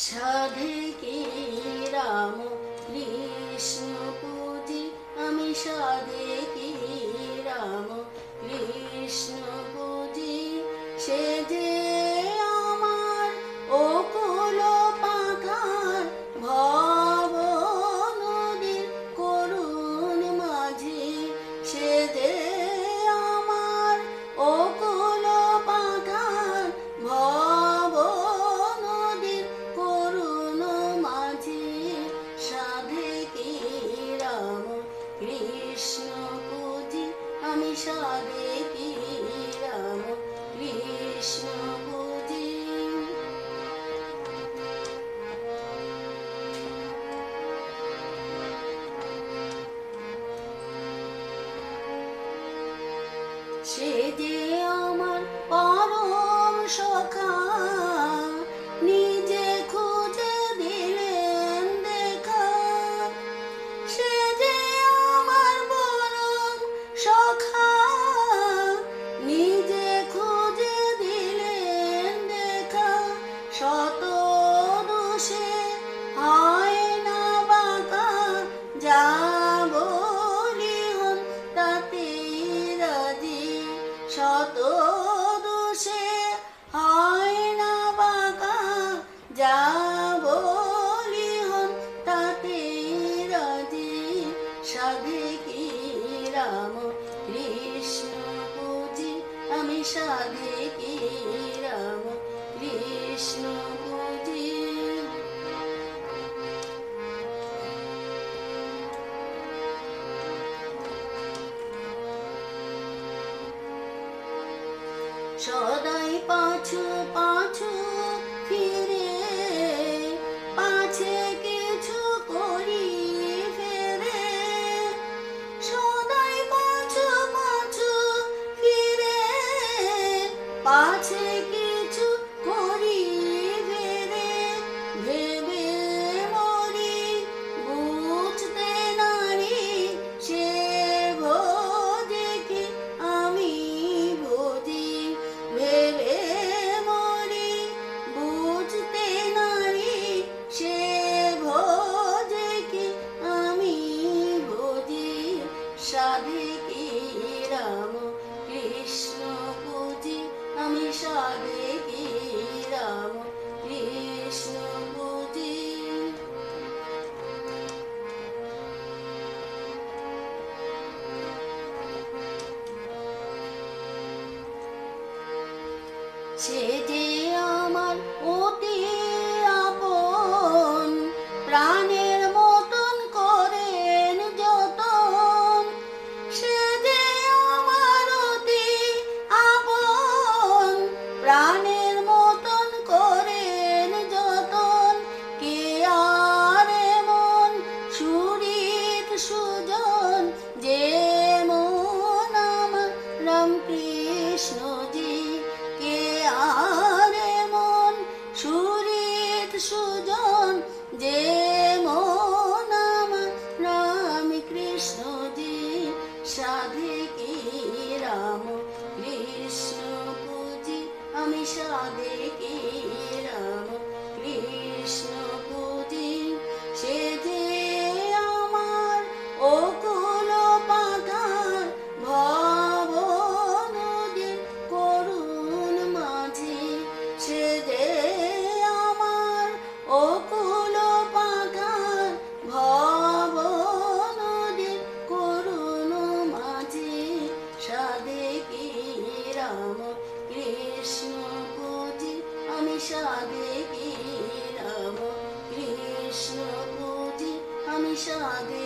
সাধে কি রাম কৃষ্ণ পুজি আমি সাধে কৃষ্ণ পুজি আমি কি রাম কৃষ্ণ সে যে আমার পরম সখা শত দোষে হয় না বাঁকা। যা বলি হন তাতে রাজি সাধে কি রাম? কৃষ্ণ পুজি আমি সাধে কি রাম? কৃষ্ণ সদাই পাছু পাছু ফিরে। পাছে কিছু করি ফেরে। সদাই পাছু পাছু ফিরে। পাছে কিছু সাধে কি রাম কৃষ্ণ আমি সাধে কি রাম কৃষ্ণ পুজি সে যে রাম কৃষ্ণ পুজি আমি কি রাম কৃষ্ণ রাম কৃষ্ণ পুজি আমি কি রাম? কৃষ্ণ পুজি আমি